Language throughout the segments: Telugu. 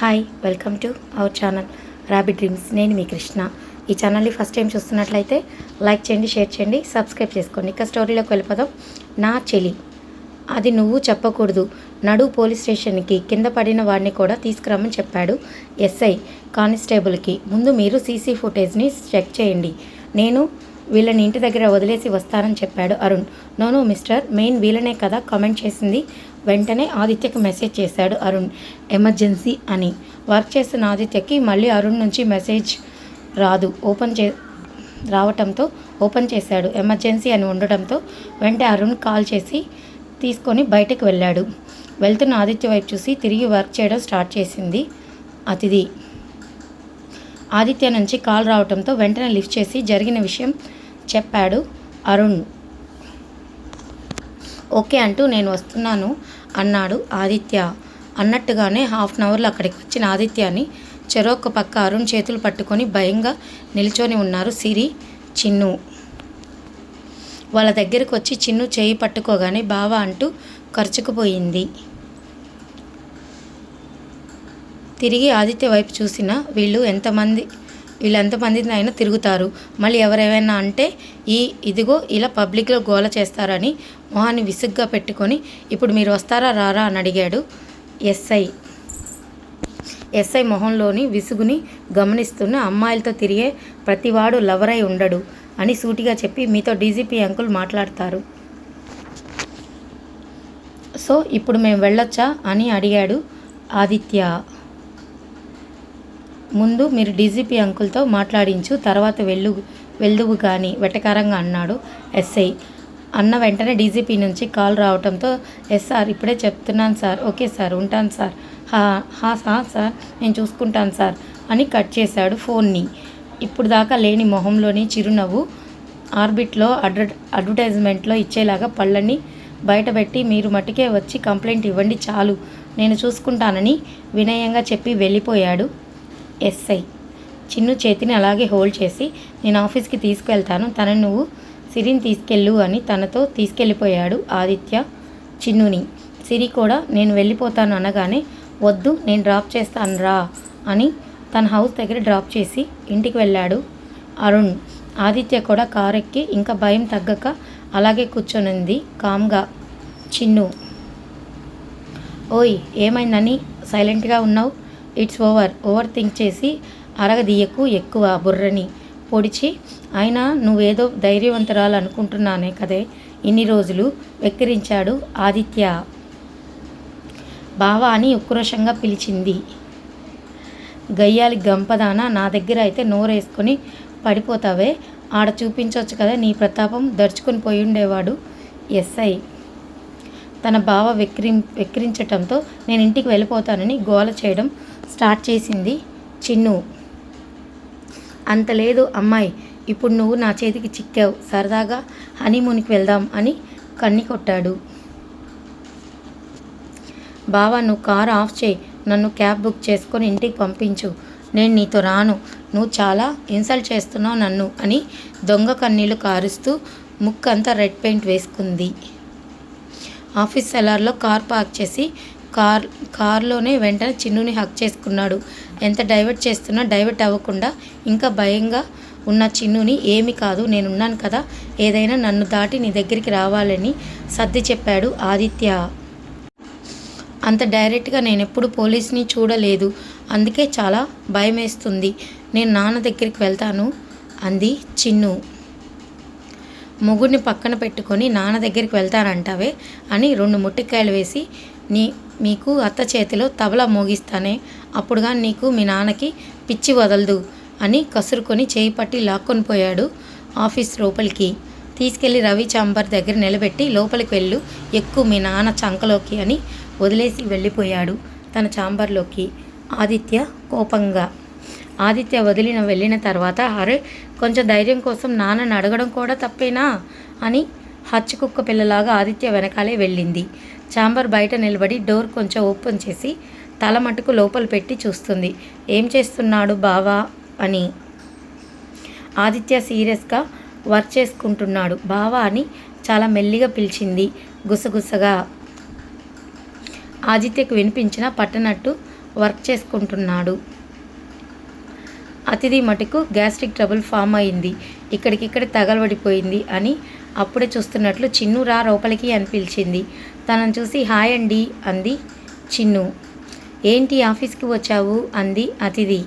Hi welcome to our channel Rabi dreams నేను మీ కృష్ణ. ఈ ఛానల్ని ఫస్ట్ టైం చూస్తున్నట్లయితే లైక్ చేయండి షేర్ చేయండి సబ్స్క్రైబ్ చేసుకోండి. ఇక స్టోరీలోకి వెళ్ళిపోదాం. నా చెలి. అది నువ్వు చెప్పకూడదు. నడు పోలీస్ స్టేషన్కి కింద పడిన వాడిని కూడా తీసుకురమ్మని చెప్పాడు ఎస్ఐ కానిస్టేబుల్కి. ముందు మీరు సీసీ ఫుటేజ్ని చెక్ చేయండి. నేను వీళ్ళని ఇంటి దగ్గర వదిలేసి వస్తానని చెప్పాడు అరుణ్. నోను మిస్టర్. మెయిన్ వీళ్ళనే కదా కామెంట్ చేసింది. వెంటనే ఆదిత్యకి మెసేజ్ చేశాడు అరుణ్. ఎమర్జెన్సీ అని. వర్క్ చేస్తున్న ఆదిత్యకి మళ్ళీ అరుణ్ నుంచి మెసేజ్ రాదు. ఓపెన్ చే రావటంతో ఓపెన్ చేశాడు. ఎమర్జెన్సీ అని ఉండటంతో వెంటనే అరుణ్ కాల్ చేసి తీసుకొని బయటకు వెళ్ళాడు. వెళ్తున్న ఆదిత్య వైపు చూసి తిరిగి వర్క్ చేయడం స్టార్ట్ చేసింది అతిథి. ఆదిత్య నుంచి కాల్ రావడంతో వెంటనే లిఫ్ట్ చేసి జరిగిన విషయం చెప్పాడు అరుణ్. ఓకే అంటూ నేను వస్తున్నాను అన్నాడు ఆదిత్య. అన్నట్టుగానే హాఫ్ అన్ అవర్లో అక్కడికి వచ్చిన ఆదిత్యాన్ని చెరొక్క పక్క అరుణ్ చేతులు పట్టుకొని భయంగా నిల్చొని ఉన్నారు. సిరి చిన్ను. వాళ్ళ దగ్గరకు వచ్చి చిన్ను చేయి పట్టుకోగానే బావ అంటూ ఖర్చుకుపోయింది తిరిగి ఆదిత్య వైపు చూసిన వీళ్ళు ఎంతమంది వీళ్ళు ఎంతమందిని అయినా తిరుగుతారు. మళ్ళీ ఎవరేమైనా అంటే ఈ ఇదిగో ఇలా పబ్లిక్లో గోల చేస్తారని మొహాన్ని విసుగ్గా పెట్టుకొని ఇప్పుడు మీరు వస్తారా రారా? అని అడిగాడు ఎస్ఐ. ఎస్ఐ మొహంలోని విసుగుని గమనిస్తున్న అమ్మాయిలతో తిరిగే ప్రతివాడు లవరై ఉండడు అని సూటిగా చెప్పి మీతో డీజీపీ అంకుల్ మాట్లాడతారు. సో ఇప్పుడు మేము వెళ్ళొచ్చా? అని అడిగాడు ఆదిత్య. ముందు మీరు డీజీపీ అంకుల్తో మాట్లాడించు తర్వాత వెళ్ళు వెళ్దువు కానీ వెటకారంగా అన్నాడు ఎస్ఐ. అన్న వెంటనే డీజీపీ నుంచి కాల్ రావడంతో ఎస్ సార్ ఇప్పుడే చెప్తున్నాను సార్ ఓకే సార్ ఉంటాను సార్. హా హా సార్ నేను చూసుకుంటాను సార్ అని కట్ చేశాడు ఫోన్ని. ఇప్పుడు దాకా లేని మొహంలోని చిరునవ్వు ఆర్బిట్లో అడ్వర్ అడ్వర్టైజ్మెంట్లో ఇచ్చేలాగా పళ్ళని బయటపెట్టి మీరు మటుకే వచ్చి కంప్లైంట్ ఇవ్వండి చాలు నేను చూసుకుంటానని వినయంగా చెప్పి వెళ్ళిపోయాడు ఎస్ఐ. చిన్ను చేతిని అలాగే హోల్డ్ చేసి నేను ఆఫీస్కి తీసుకెళ్తాను. తనని నువ్వు సిరిని తీసుకెళ్ళు అని తనతో తీసుకెళ్ళిపోయాడు ఆదిత్య చిన్నుని. సిరి కూడా నేను వెళ్ళిపోతాను అనగానే వద్దు నేను డ్రాప్ చేస్తాను రా అని తన హౌస్ దగ్గర డ్రాప్ చేసి ఇంటికి వెళ్ళాడు అరుణ్. ఆదిత్య కూడా కారు ఎక్కి ఇంకా భయం తగ్గక అలాగే కూర్చొనింది కామ్గా. చిన్ను ఓయ్ ఏమైందని? సైలెంట్గా ఉన్నావు? It's over. ఓవర్ థింక్ చేసి అరగదీయకు ఎక్కువ బుర్రని పొడిచి అయినా నువ్వేదో ధైర్యవంతురాలు అనుకుంటున్నానే కదే ఇన్ని రోజులు వెక్కిరించాడు ఆదిత్య. బావా అని ఉక్రోషంగా పిలిచింది. గయ్యాలి గంపదాన నా దగ్గర అయితే నోరేసుకొని పడిపోతావే. ఆడ చూపించవచ్చు కదా నీ ప్రతాపం దర్చుకుని పోయి ఉండేవాడు ఎస్ఐ. తన బావ వెక్రి వెక్కిరించటంతో నేను ఇంటికి వెళ్ళిపోతానని గోల చేయడం స్టార్ట్ చేసింది చిన్ను. అంత లేదు అమ్మాయి ఇప్పుడు నువ్వు నా చేతికి చిక్కావు. సరదాగా హనీమూన్కి వెళ్దాం అని కన్ని కొట్టాడు. బావా నువ్వు కారు ఆఫ్ చేయి. నన్ను క్యాబ్ బుక్ చేసుకొని ఇంటికి పంపించు. నేను నీతో రాను. నువ్వు చాలా ఇన్సల్ట్ చేస్తున్నావు నన్ను అని దొంగ కన్నీళ్ళు కారుస్తూ ముక్కంతా రెడ్ పెయింట్ వేసుకుంది. ఆఫీస్ సెలార్లో కార్ పార్క్ చేసి కార్ కార్లోనే వెంటనే చిన్నుని హక్ చేసుకున్నాడు. ఎంత డైవర్ట్ చేస్తున్నా డైవర్ట్ అవ్వకుండా ఇంకా భయంగా ఉన్న చిన్నుని ఏమి కాదు నేనున్నాను కదా ఏదైనా నన్ను దాటి నీ దగ్గరికి రావాలని సర్ది చెప్పాడు ఆదిత్య. అంత డైరెక్ట్గా నేను ఎప్పుడు పోలీస్ని చూడలేదు. అందుకే చాలా భయం వేస్తుంది నేను నాన్న దగ్గరికి వెళ్తాను అంది చిన్ను. మొగుడిని పక్కన పెట్టుకొని నాన్న దగ్గరికి వెళ్తానంటావే అని రెండు ముట్టికాయలు వేసి నీ మీకు అత్త చేతిలో తబలా మోగిస్తానే అప్పుడుగా నీకు మీ నాన్నకి పిచ్చి వదలదు అని కసురుకొని చేయి పట్టి లాక్కొని పోయాడు ఆఫీస్ లోపలికి. తీసుకెళ్ళి రవి చాంబర్ దగ్గర నిలబెట్టి లోపలికి వెళ్ళు ఎక్కువ మీ నాన్న చంకలోకి అని వదిలేసి వెళ్ళిపోయాడు తన చాంబర్లోకి ఆదిత్య కోపంగా ఆదిత్య వదిలిన వెళ్ళిన తర్వాత అరే కొంచెం ధైర్యం కోసం నాన్నని అడగడం కూడా తప్పేనా అని హచ్చుకుక్క పిల్లలాగా ఆదిత్య వెనకాలే వెళ్ళింది. చాంబర్ బయట నిలబడి డోర్ కొంచెం ఓపెన్ చేసి తల మటుకు లోపల పెట్టి చూస్తుంది. ఏం చేస్తున్నాడు బావా? అని. ఆదిత్య సీరియస్గా వర్క్ చేసుకుంటున్నాడు. బావా అని చాలా మెల్లిగా పిలిచింది గుసగుసగా. ఆదిత్యకు వినిపించిన పట్టనట్టు వర్క్ చేసుకుంటున్నాడు. అతిథి మటుకు గ్యాస్ట్రిక్ ట్రబుల్ ఫామ్ అయింది. ఇక్కడికిక్కడ తగలబడిపోయింది అని అప్పుడే చూస్తున్నట్లు చిన్ను రా లోపలికి అని పిలిచింది. తనను చూసి హాయ్ అండి అంది చిన్ను. ఏంటి ఆఫీస్కి వచ్చావు? అంది అతిథి.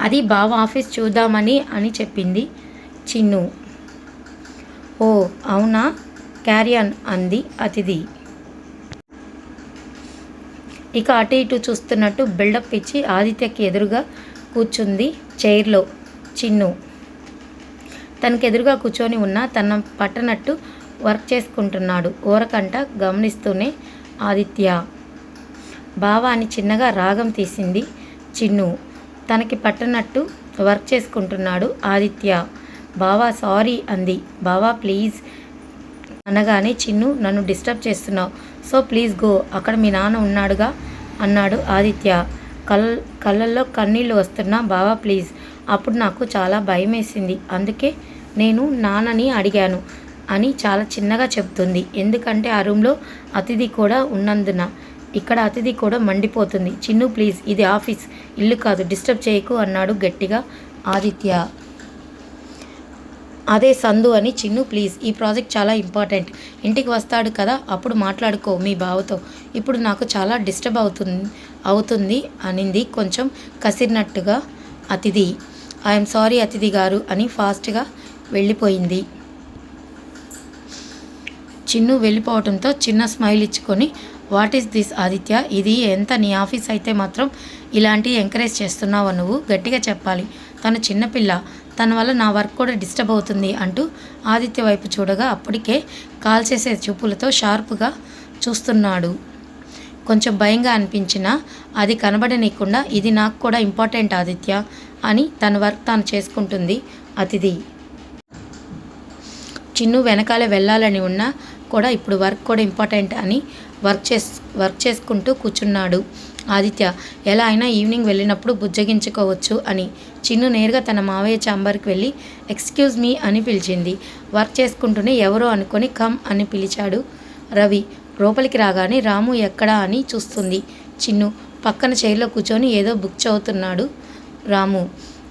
అది బావ ఆఫీస్ చూద్దామని అని చెప్పింది చిన్ను. ఓ అవునా? క్యారియన్ అంది అతిథి. ఇక అటు ఇటు చూస్తున్నట్టు బిల్డప్ ఇచ్చి ఆదిత్యకి ఎదురుగా కూర్చుంది చైర్లో చిన్ను. తనకు ఎదురుగా కూర్చొని ఉన్న తన పట్టనట్టు వర్క్ చేసుకుంటున్నాడు. ఊరకంట గమనిస్తూనే ఆదిత్య. బావా అని చిన్నగా రాగం తీసింది చిన్ను. తనకి పట్టనట్టు వర్క్ చేసుకుంటున్నాడు ఆదిత్య. బావా సారీ అంది. బావా ప్లీజ్. అనగానే చిన్ను నన్ను డిస్టర్బ్ చేస్తున్నావు. So please go. అక్కడ మీ నాన్న ఉన్నాడుగా? అన్నాడు ఆదిత్య. కల్ కళ్ళల్లో కన్నీళ్ళు వస్తున్నా బావా ప్లీజ్. అప్పుడు నాకు చాలా భయం వేసింది అందుకే నేను నాన్నని అడిగాను. అని చాలా చిన్నగా చెప్తుంది. ఎందుకంటే ఆ రూమ్లో అతిథి కూడా ఉన్నందున ఇక్కడ అతిథి కూడా మండిపోతుంది. చిన్ను ప్లీజ్ ఇది ఆఫీస్. ఇల్లు కాదు. డిస్టర్బ్ చేయకు అన్నాడు గట్టిగా ఆదిత్య. అదే సందు అని చిన్ను ప్లీజ్ ఈ ప్రాజెక్ట్ చాలా ఇంపార్టెంట్. ఇంటికి వస్తాడు కదా అప్పుడు మాట్లాడుకో మీ బావతో. ఇప్పుడు నాకు చాలా డిస్టర్బ్ అవుతుంది అవుతుంది అనింది కొంచెం కసిరినట్టుగా అతిథి. ఐఎమ్ సారీ అతిథి గారు అని ఫాస్ట్గా వెళ్ళిపోయింది. చిన్ను వెళ్ళిపోవడంతో చిన్న స్మైల్ ఇచ్చుకొని వాట్ ఈస్ దిస్ ఆదిత్య? ఇది ఎంత నీ ఆఫీస్ అయితే మాత్రం ఇలాంటివి ఎంకరేజ్ చేస్తున్నావు నువ్వు? గట్టిగా చెప్పాలి. తను చిన్నపిల్ల తన వల్ల నా వర్క్ కూడా డిస్టర్బ్ అవుతుంది అంటూ ఆదిత్య వైపు చూడగా అప్పటికే కాల్ చేసే చూపులతో షార్ప్గా చూస్తున్నాడు. కొంచెం భయంగా అనిపించినా అది కనబడనీయకుండా ఇది నాకు కూడా ఇంపార్టెంట్ ఆదిత్య అని తన వర్క్ తాను చేసుకుంటుంది అతిథి. చిన్ను వెనకాలే వెళ్ళాలని ఉన్నా కూడా ఇప్పుడు వర్క్ కూడా ఇంపార్టెంట్ అని వర్క్ చేస్ వర్క్ చేసుకుంటూ కూర్చున్నాడు ఆదిత్య. ఎలా అయినా ఈవినింగ్ వెళ్ళినప్పుడు బుజ్జగించుకోవచ్చు అని. చిన్ను నేరుగా తన మావయ్య చాంబర్కి వెళ్ళి ఎక్స్క్యూజ్ మీ అని పిలిచింది. వర్క్ చేసుకుంటూనే ఎవరో అనుకొని కమ్ అని పిలిచాడు రవి. లోపలికి రాగానే రాము ఎక్కడా? అని చూస్తుంది చిన్ను. పక్కన చైర్లో కూర్చొని ఏదో బుక్ చదువుతున్నాడు రాము.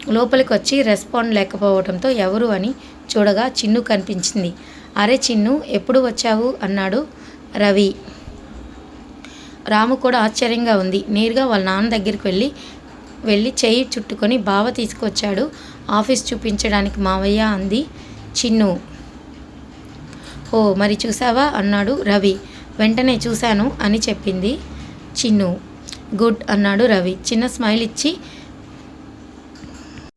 లోపలికి వచ్చి రెస్పాండ్ లేకపోవడంతో ఎవరు అని చూడగా చిన్ను కనిపించింది. అరే చిన్ను ఎప్పుడు వచ్చావు? అన్నాడు రవి. రాము కూడా ఆశ్చర్యంగా ఉంది. నేరుగా వాళ్ళ నాన్న దగ్గరికి వెళ్ళి వెళ్ళి చేయి చుట్టుకొని బావ తీసుకొచ్చాడు. ఆఫీస్ చూపించడానికి మావయ్య అంది చిన్ను. ఓ మరి చూసావా? అన్నాడు రవి. వెంటనే చూశాను అని చెప్పింది చిన్ను. గుడ్ అన్నాడు రవి. చిన్న స్మైల్ ఇచ్చి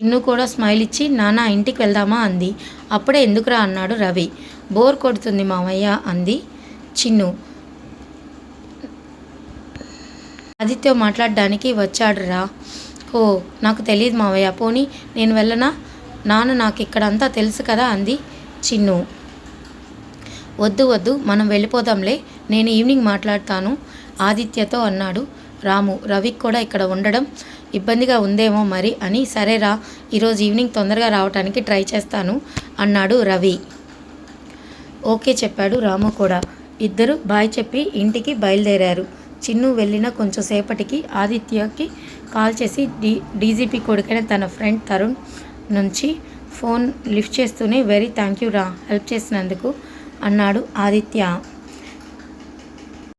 చిన్ను కూడా స్మైల్ ఇచ్చి నాన్న ఇంటికి వెళ్దామా? అంది. అప్పుడే ఎందుకురా? అన్నాడు రవి. బోర్ కొడుతుంది మామయ్య అంది చిన్ను. ఆదిత్య మాట్లాడడానికి వచ్చాడురా. ఓ నాకు తెలియదు మావయ్య పోనీ నేను వెళ్ళనా? నాన్న నాకు ఇక్కడంతా తెలుసు కదా అంది చిన్ను. వద్దు వద్దు మనం వెళ్ళిపోదాంలే. నేను ఈవినింగ్ మాట్లాడతాను ఆదిత్యతో అన్నాడు. రాము రవికి కూడా ఇక్కడ ఉండడం ఇబ్బందిగా ఉందేమో మరి అని సరేరా ఈరోజు ఈవినింగ్ తొందరగా రావడానికి ట్రై చేస్తాను అన్నాడు రవి. ఓకే చెప్పాడు రాము కూడా. ఇద్దరు బాయ్ చెప్పి ఇంటికి బయలుదేరారు. చిన్ను వెళ్ళిన కొంచెం సేపటికి ఆదిత్యకి కాల్ చేసి డీ డీజీపీ కొడుకైన తన ఫ్రెండ్ తరుణ్ నుంచి ఫోన్ లిఫ్ట్ చేస్తూనే వెరీ థ్యాంక్ యూ రా హెల్ప్ చేసినందుకు అన్నాడు ఆదిత్య.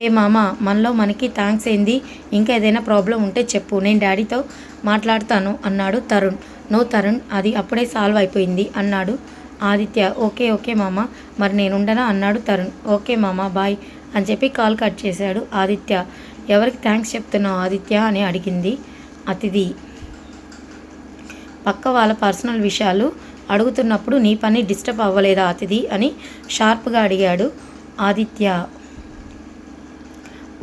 ఏ మామ మనలో మనకి థ్యాంక్స్ ఏంది? ఇంకా ఏదైనా ప్రాబ్లం ఉంటే చెప్పు నేను డాడీతో మాట్లాడతాను అన్నాడు తరుణ్. నో తరుణ్ అది అప్పుడే సాల్వ్ అయిపోయింది అన్నాడు ఆదిత్య ఓకే ఓకే మామ మరి నేను ఉండనా అన్నాడు తరుణ్. ఓకే మామ బాయ్ అని చెప్పి కాల్ కట్ చేశాడు ఆదిత్య. ఎవరికి థ్యాంక్స్ చెప్తున్నావు ఆదిత్య? అని అడిగింది అతిథి. పక్క వాళ్ళ పర్సనల్ విషయాలు అడుగుతున్నప్పుడు నీ పని డిస్టర్బ్ అవ్వలేదా అతిథి? అని షార్ప్గా అడిగాడు ఆదిత్య.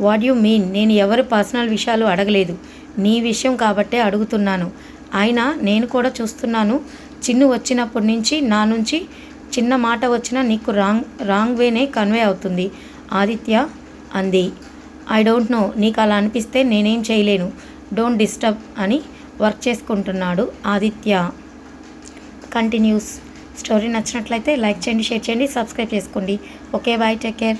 What you mean? నేను ఎవరి పర్సనల్ విషయాలు అడగలేదు. నీ విషయం కాబట్టే అడుగుతున్నాను. అయినా నేను కూడా చూస్తున్నాను చిన్ను వచ్చినప్పటి నుంచి నా నుంచి చిన్న మాట వచ్చినా నీకు రాంగ్ రాంగ్ వేనే కన్వే అవుతుంది. ఆదిత్య అంది. ఐ డోంట్ నో నీకు అలా అనిపిస్తే నేనేం చేయలేను. డోంట్ డిస్టర్బ్ అని వర్క్ చేసుకుంటున్నాడు ఆదిత్య. కంటిన్యూస్ స్టోరీ నచ్చినట్లయితే లైక్ చేయండి షేర్ చేయండి సబ్స్క్రైబ్ చేసుకోండి. Okay bye take care